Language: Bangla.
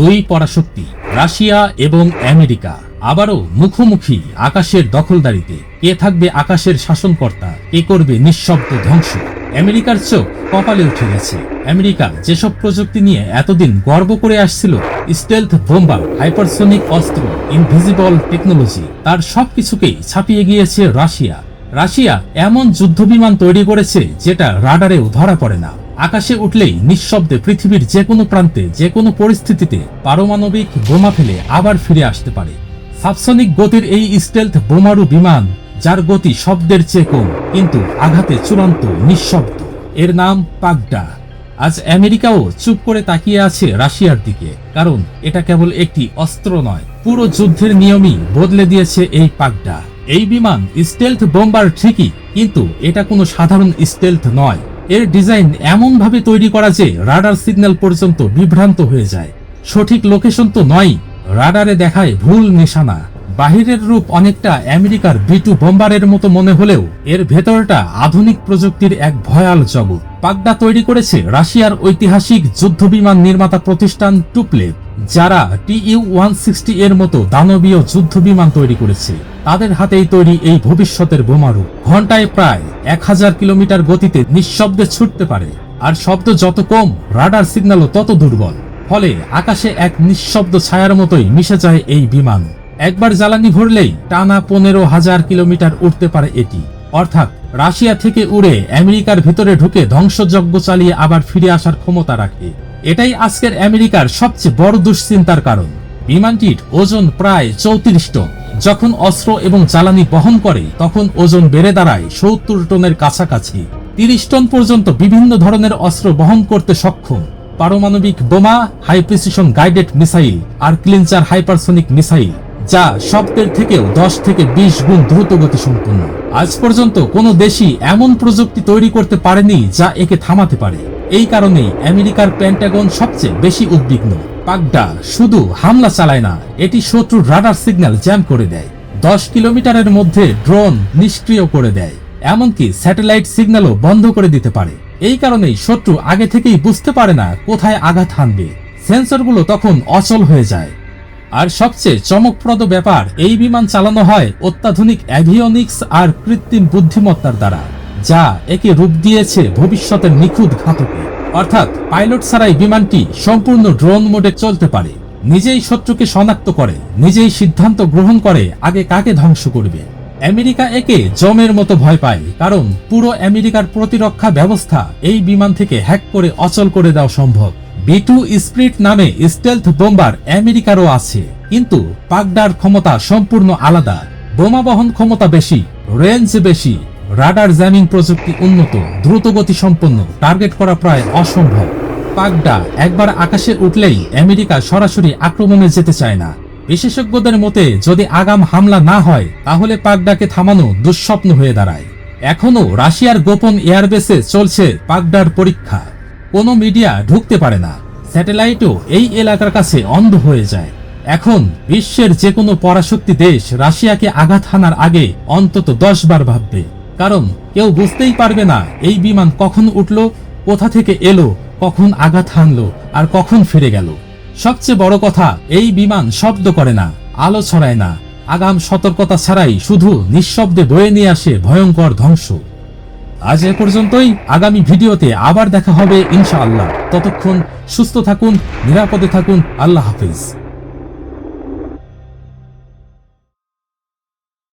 দুই পরাশক্তি, রাশিয়া এবং আমেরিকা। আবারও মুখোমুখি আকাশের দখলদারিতে। কে থাকবে আকাশের শাসনকর্তা? কে করবে নিঃশব্দ ধ্বংস? আমেরিকার চোখ কপালে উঠে গেছে। আমেরিকা যেসব প্রযুক্তি নিয়ে এতদিন গর্ব করে আসছিল, স্টেলথ বোম্বার, হাইপারসোনিক অস্ত্র, ইনভিজিবল টেকনোলজি, তার সবকিছুকেই ছাপিয়ে গিয়েছে রাশিয়া। রাশিয়া এমন যুদ্ধবিমান তৈরি করেছে, যেটা রাডারেও ধরা পড়ে না। আকাশে উঠলেই নিঃশব্দে পৃথিবীর যে কোনো প্রান্তে যে কোনো পরিস্থিতিতে পারমাণবিক বোমা ফেলে আবার ফিরে আসতে পারে। সাবসনিক গতির এই স্টেলথ বোমারু বিমান, যার গতি শব্দের চেয়ে কম, কিন্তু আঘাতে চূড়ান্ত, নিঃশব্দ। এর নাম পাগডা। আজ আমেরিকাও চুপ করে তাকিয়ে আছে রাশিয়ার দিকে, কারণ এটা কেবল একটি অস্ত্র নয়, পুরো যুদ্ধের নিয়মই বদলে দিয়েছে এই পাগডা। এই বিমান স্টেলথ বোম্বার ঠিকই, কিন্তু এটা কোনো সাধারণ স্টেলথ নয়। এর ডিজাইন এমন ভাবে তৈরি করা যে রাডার সিগন্যাল পর্যন্ত বিভ্রান্ত হয়ে যায়। সঠিক লোকেশন তো নয় রাডারে দেখায় ভুল নিশানা। বাহিরের রূপ অনেকটা আমেরিকার বিটু বোম্বারের মতো মনে হলেও এর ভেতরটা আধুনিক প্রযুক্তির এক ভয়াল জগৎ। পাগডা তৈরি করেছে রাশিয়ার ঐতিহাসিক যুদ্ধবিমান নির্মাতা প্রতিষ্ঠান টুপলেভ যারা টিইউ ওয়ান সিক্সটি এর মতো দানবীয় যুদ্ধবিমান তৈরি করেছে। তাদের হাতেই তৈরি এই ভবিষ্যতের বোমারু। ঘন্টায় প্রায় এক হাজার কিলোমিটার গতিতে নিঃশব্দে ছুটতে পারে। আর শব্দ যত কম, রাডার সিগন্যালও তত দুর্বল। ফলে আকাশে এক নিঃশব্দ ছায়ার মতোই মিশে যায় এই বিমান। একবার জ্বালানি ভরলেই টানা পনেরো হাজার কিলোমিটার উঠতে পারে এটি। অর্থাৎ, রাশিয়া থেকে উড়ে আমেরিকার ভিতরে ঢুকে ধ্বংসযজ্ঞ চালিয়ে আবার ফিরে আসার ক্ষমতা রাখে। এটাই আজকের আমেরিকার সবচেয়ে বড় দুশ্চিন্তার কারণ। বিমানটির ওজন প্রায় চৌত্রিশ টন। যখন অস্ত্র এবং জ্বালানি বহন করে, তখন ওজন বেড়ে দাঁড়ায় সত্তর টনের কাছাকাছি। তিরিশ টন পর্যন্ত বিভিন্ন ধরনের অস্ত্র বহন করতে সক্ষম। পারমাণবিক বোমা, হাই প্রিসিশন গাইডেড মিসাইল আর ক্লিনচার হাইপারসোনিক মিসাইল, যা শব্দের থেকেও দশ থেকে বিশ গুণ দ্রুত গতি সম্পন্ন আজ পর্যন্ত কোনো দেশই এমন প্রযুক্তি তৈরি করতে পারেনি যা একে থামাতে পারে। এই কারণেই আমেরিকার প্যান্টাগন সবচেয়ে বেশি উদ্বিগ্ন। পাগডা শুধু হামলা চালায় না, এটি শত্রুর রাডার সিগন্যাল জ্যাম করে দেয়। দশ কিলোমিটারের মধ্যে ড্রোন নিষ্ক্রিয় করে দেয়, এমনকি স্যাটেলাইট সিগন্যালও বন্ধ করে দিতে পারে। এই কারণেই শত্রু আগে থেকেই বুঝতে পারে না কোথায় আঘাত হানবে। সেন্সরগুলো তখন অচল হয়ে যায়। আর সবচেয়ে চমকপ্রদ ব্যাপার, এই বিমান চালানো হয় অত্যাধুনিক অ্যাভিওনিক্স আর কৃত্রিম বুদ্ধিমত্তার দ্বারা। যা একে রূপ দিয়েছে ভবিষ্যতের নিখুঁত ঘাতকে। অর্থাৎ পাইলট ছাড়াই বিমানটি সম্পূর্ণ ড্রোন মোডে চলতে পারে। নিজেই শত্রুকে শনাক্ত করে, নিজেই সিদ্ধান্ত গ্রহণ করে আগে কাকে ধ্বংস করবে। আমেরিকা একে জমের মতো ভয় পায়, কারণ পুরো আমেরিকার প্রতিরক্ষা ব্যবস্থা এই বিমান থেকে হ্যাক করে অচল করে দেওয়া সম্ভব। বি টু স্প্রিট নামে স্টেলথ বোম্বার আমেরিকারও আছে, কিন্তু পাগডার ক্ষমতা সম্পূর্ণ আলাদা। বোমা বহন ক্ষমতা বেশি, রেঞ্জ বেশি রাডার জ্যামিং প্রযুক্তি উন্নত, দ্রুতগতি সম্পন্ন, টার্গেট করা প্রায় অসম্ভব। পাগডা একবার আকাশে উঠলেই আমেরিকা সরাসরি আক্রমণে যেতে চায় না। বিশেষজ্ঞদের মতে, যদি আগাম হামলা না হয়, তাহলে পাগডাকে থামানো দুঃস্বপ্ন হয়ে দাঁড়ায়। এখনও রাশিয়ার গোপন এয়ারবেসে চলছে পাগডার পরীক্ষা। কোনো মিডিয়া ঢুকতে পারে না। স্যাটেলাইটও এই এলাকার কাছে অন্ধ হয়ে যায়। এখন বিশ্বের যে কোনো পরাশক্তি দেশ রাশিয়াকে আঘাত হানার আগে অন্তত দশ বার ভাববে। কারণ কেউ বুঝতেই পারবে না এই বিমান কখন উঠল, কোথা থেকে এলো, কখন আঘাত হানলো আর কখন ফিরে গেল। সবচেয়ে বড় কথা, এই বিমান শব্দ করে না, আলো ছড়ায় না। আগাম সতর্কতা ছাড়াই শুধু নিঃশব্দে বয়ে নিয়ে আসে ভয়ঙ্কর ধ্বংস। আজ এ পর্যন্তই। আগামী ভিডিওতে আবার দেখা হবে ইনশাআল্লাহ। ততক্ষণ সুস্থ থাকুন, নিরাপদে থাকুন। আল্লাহ হাফিজ।